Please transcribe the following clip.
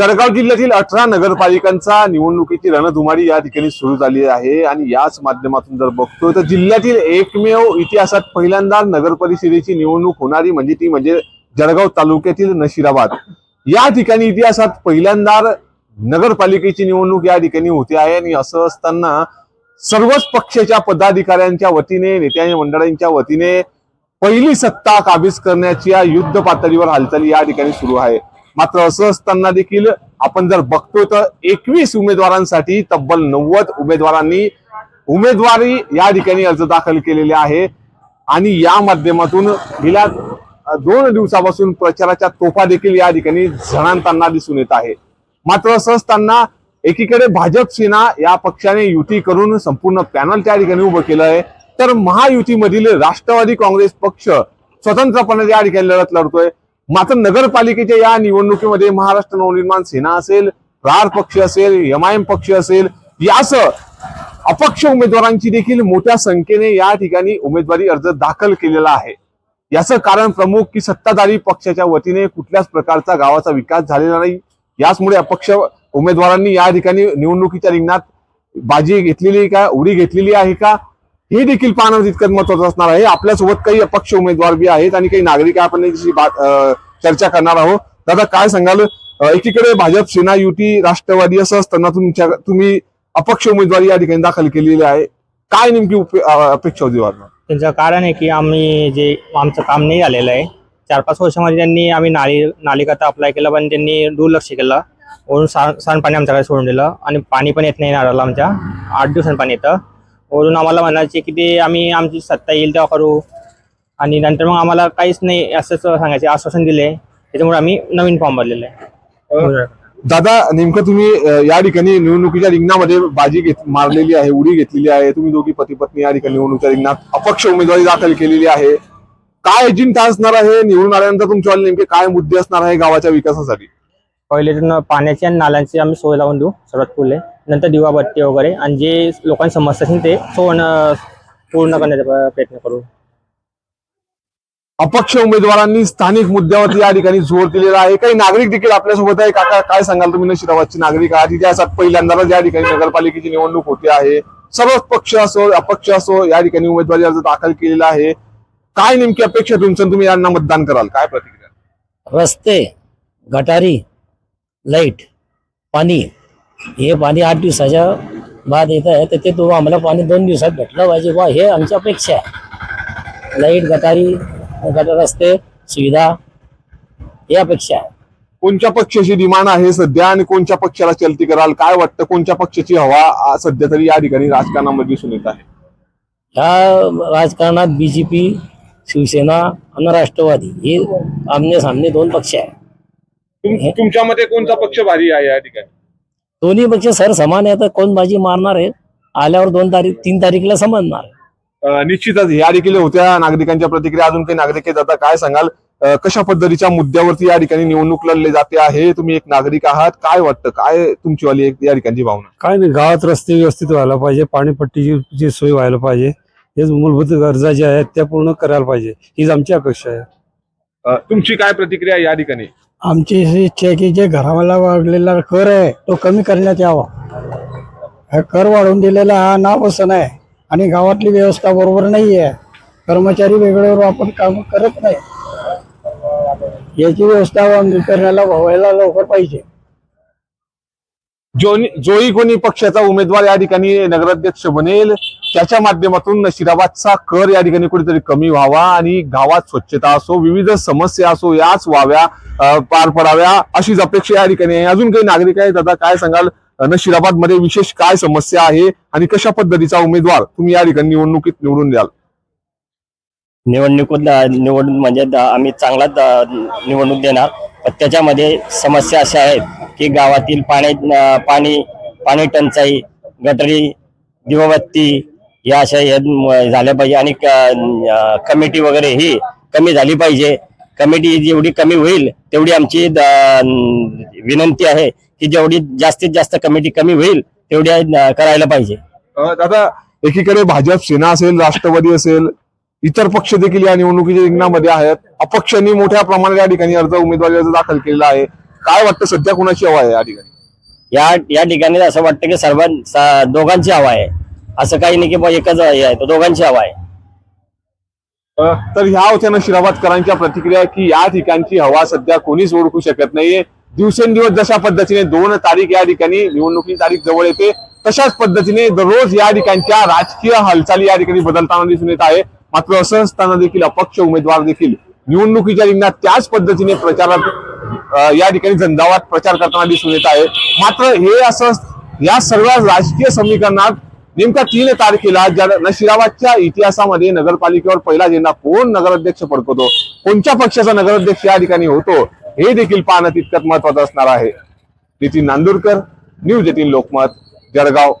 जळगाव जिल्ह्यातील अठरा नगरपालिकांचा निवडणुकीची रणधुमारी या ठिकाणी सुरू झाली आहे. आणि याच माध्यमातून जर बघतोय तर जिल्ह्यातील एकमेव इतिहासात पहिल्यांदा नगर परिषदेची निवडणूक होणारी म्हणजे ती म्हणजे जळगाव तालुक्यातील नशिराबाद. या ठिकाणी इतिहासात पहिल्यांदा नगरपालिकेची निवडणूक या ठिकाणी होते आहे. आणि असं असताना सर्वच पक्षाच्या पदाधिकाऱ्यांच्या वतीने नेत्या मंडळांच्या वतीने पहिली सत्ता काबीज करण्याची या युद्ध पातळीवर हालचाली या ठिकाणी सुरू आहे. मात्र असं असताना देखील आपण जर बघतो तर एकवीस उमेदवारांसाठी तब्बल नव्वद उमेदवारांनी उमेदवारी या ठिकाणी अर्ज दाखल केलेले आहे. आणि या माध्यमातून गेल्या दोन दिवसापासून प्रचाराच्या तोफा देखील या ठिकाणी झणांताना दिसून येत आहे. मात्र असं असताना एकीकडे भाजप सेना या पक्षाने युती करून संपूर्ण पॅनल त्या ठिकाणी उभं केलं आहे तर महायुतीमधील राष्ट्रवादी काँग्रेस पक्ष स्वतंत्रपणे या ठिकाणी लढत लढतोय. मात्र नगरपालिकेच्या या निवडणुकीमध्ये महाराष्ट्र नवनिर्माण सेना असेल प्रार पक्ष असेल यम आय एम पक्ष असेल यासह अपक्ष उमेदवारांची देखील मोठ्या संख्येने या ठिकाणी उमेदवारी अर्ज दाखल केलेला आहे. याचं कारण प्रमुख की सत्ताधारी पक्षाच्या वतीने कुठल्याच प्रकारचा गावाचा विकास झालेला नाही. याचमुळे अपक्ष उमेदवारांनी या ठिकाणी निवडणुकीच्या रिंगणात बाजी घेतलेली आहे का उडी घेतलेली आहे का हे देखील पाहणं तितकंच महत्वाचं असणार आहे. आपल्यासोबत काही अपक्ष उमेदवार बी आहेत आणि काही नागरिक आपण चर्चा करणार आहोत. दादा काय सांगाल? एकीकडे भाजप सेना युती राष्ट्रवादी असं असताना तुमच्या तुम्ही अपक्ष उमेदवारी या ठिकाणी दाखल केलेली आहे. काय नेमकी अपेक्षा होती त्यांचं कारण आहे की आम्ही जे आमचं काम नाही झालेलं आहे. चार पाच वर्षामध्ये त्यांनी आम्ही नाली नालिकाचा अप्लाय केला पण त्यांनी दुर्लक्ष केलं. वरून सा सांडपाणी आमच्याकडे सोडून दिलं. आणि पाणी पण येत नाही नारळाला आमच्या. आठ दिवसांनी पाणी येतं. वरून आम्हाला म्हणायचे की ते आम्ही आमची सत्ता येईल तेव्हा करू. आणि नंतर मग आम्हाला काहीच नाही असंच सांगायचे आश्वासन दिले. त्याच्यामुळे आम्ही नवीन फॉर्म भरलेला आहे. दादा नेमकं तुम्ही अं, या ठिकाणी निवडणुकीच्या रिंगणामध्ये बाजी घेत मारलेली आहे उडी घेतलेली आहे. तुम्ही दोघी पती पत्नी या ठिकाणी निवडणुकीच्या रिंगणात अपक्ष उमेदवारी दाखल केलेली आहे. काय एजेंडा असणार आहे? निवडून आल्यानंतर तुमच्यावाले नेमके काय मुद्दे असणार आहे गावाच्या विकासासाठी? पहिले तर न- पाण्याची आणि नाल्यांची आम्ही सोय लावून देऊ सर्वात पुढे. नंतर दिवाबत्ती वगैरे आणि जे लोकांची समस्या असेल ते सोन पूर्ण करण्याचा प्रयत्न करू. अपक्ष उमेदवारांनी स्थानिक मुद्द्यावरती या ठिकाणी जोर दिलेला आहे. काही नागरिक देखील आपल्यासोबत आहे. काका काय सांगाल तुम्ही? नशिराबादचे नागरिक आहात. इतिहासात पहिल्यांदाच या ठिकाणी नगरपालिकेची निवडणूक होते आहे. सर्वच पक्ष असो अपक्ष असो या ठिकाणी उमेदवारी अर्ज दाखल केलेला आहे. काय नेमकी अपेक्षा तुमचं? तुम्ही यांना मतदान कराल. काय प्रतिक्रिया? रस्ते गटारी लाइट पाणी हे पाणी आठ दिवसाच्या बाद येत आहे तर ते तो आम्हाला पाणी दोन दिवसात भेटलं पाहिजे बा हे आमची अपेक्षा आहे. लाइट गटारी गटार रस्ते सुविधा हे अपेक्षा आहे. कोणत्या पक्षाची डिमांड आहे सध्या आणि कोणत्या पक्षाला चलती कराल? काय वाटतं कोणत्या पक्षाची हवा सध्या तरी या ठिकाणी राजकारणामध्ये दिसून येत आहे? ह्या राजकारणात बी जे पी शिवसेना आणि राष्ट्रवादी हे आमने सामने दोन पक्ष आहे. तुम- तुमच्या मते कोणता पक्ष भारी आहे या ठिकाणी? दोन्ही पक्ष सर समान आहे तर कोण बाजी मारणार आहे? आल्यावर दोन तारीख तीन तारीखला समजणार. आहे अ, निश्चितच या देखील होत्या नागरिकांच्या प्रतिक्रिया. अजून काही नागरिक आहेत आता काय सांगाल? अ, कशा पद्धतीच्या मुद्द्यावरती या ठिकाणी निवडणूक लढली जाते आहे? तुम्ही एक नागरिक आहात. काय वाटतं? काय तुमची वाली एक या ठिकाणची भावना? काय नाही गावात रस्ते व्यवस्थित व्हायला पाहिजे पाणीपट्टीची जी सोय व्हायला पाहिजे हेच मूलभूत गरजा ज्या आहेत त्या पूर्ण करायला पाहिजे. हीच आमची अपेक्षा आहे. अ, तुमची काय प्रतिक्रिया आहे या ठिकाणी? आमची अशी इच्छा आहे की जे घराला वाढलेला कर आहे तो कमी करण्यात यावा. हा कर वाढवून दिलेला हा नाव आहे आणि गावातली व्यवस्था बरोबर नाही आहे. कर्मचारी वेगळ्यावर आपण काम करत नाही. याची व्यवस्था करण्याला व्हायला लवकर पाहिजे. जो कोणी पक्षाचा उमेदवार या ठिकाणी नगराध्यक्ष बनेल त्याच्या माध्यमातून नशिराबादचा कर या ठिकाणी कुठेतरी कमी व्हावा आणि गावात स्वच्छता असो विविध समस्या असो याच व्हाव्या पार पडाव्या अशीच अपेक्षा या ठिकाणी आहे. अजून काही नागरिक आहेत? आता काय सांगाल? नशिराबादमध्ये विशेष काय समस्या आहे आणि कशा पद्धतीचा उमेदवार तुम्ही या ठिकाणी निवडणुकीत निवडून द्याल? निवडणुकीत निवडणूक म्हणजे आम्ही चांगला निवडणूक देणार. त्याच्यामध्ये समस्या अशा आहेत की गावातील पाणी पाणी पाणी टंचाई गटरी दिवबत्ती या अशा हे झाल्या पाहिजे. आणि कमिटी वगैरे ही कमी झाली पाहिजे. कमिटी जेवढी कमी होईल तेवढी आमची विनंती आहे की जेवढी जास्तीत जास्त कमिटी कमी होईल तेवढी करायला पाहिजे. दादा एकीकडे भाजप सेना असेल राष्ट्रवादी असेल इतर पक्ष देखील या निवडणुकीच्या रिंगणामध्ये आहेत. अपक्षांनी मोठ्या प्रमाणात या ठिकाणी अर्ज उमेदवारी अर्ज दाखल केलेला आहे. काय वाटतं सध्या कोणाची हवा आहे या ठिकाणी? या या ठिकाणी असं वाटतं की सर्व स- दोघांची हवा आहे. असं काही नाही की बुवा एकच हे आहे तो दोघांची हवा आहे. अ, तर ह्या होत्या नशिराबादकरांच्या प्रतिक्रिया की या ठिकाणची हवा सध्या कोणीच ओळखू शकत नाहीये. दिवसेंदिवस जशा पद्धतीने दोन तारीख या ठिकाणी निवडणुकीची तारीख जवळ येते तशाच पद्धतीने दररोज या ठिकाणच्या राजकीय हालचाली या ठिकाणी बदलताना दिसून येत आहे. मात्र असं असताना देखील अपक्ष उमेदवार देखील निवडणुकीच्या रिंगणात त्याच पद्धतीने प्रचारात या ठिकाणी झंझावात प्रचार करताना दिसून येत आहे. मात्र हे असं या सर्व राजकीय समीकरणात नेमका तीन तारखेला ज्या नशिराबादच्या इतिहासामध्ये नगरपालिकेवर पहिला झेंडा कोण नगराध्यक्ष फडकवतो कोणत्या पक्षाचा नगराध्यक्ष या ठिकाणी होतो हे देखील पाहणं तितकंच महत्वाचं असणार आहे. Nitin Nandurkar news eighteen Lokmat Jalgaon.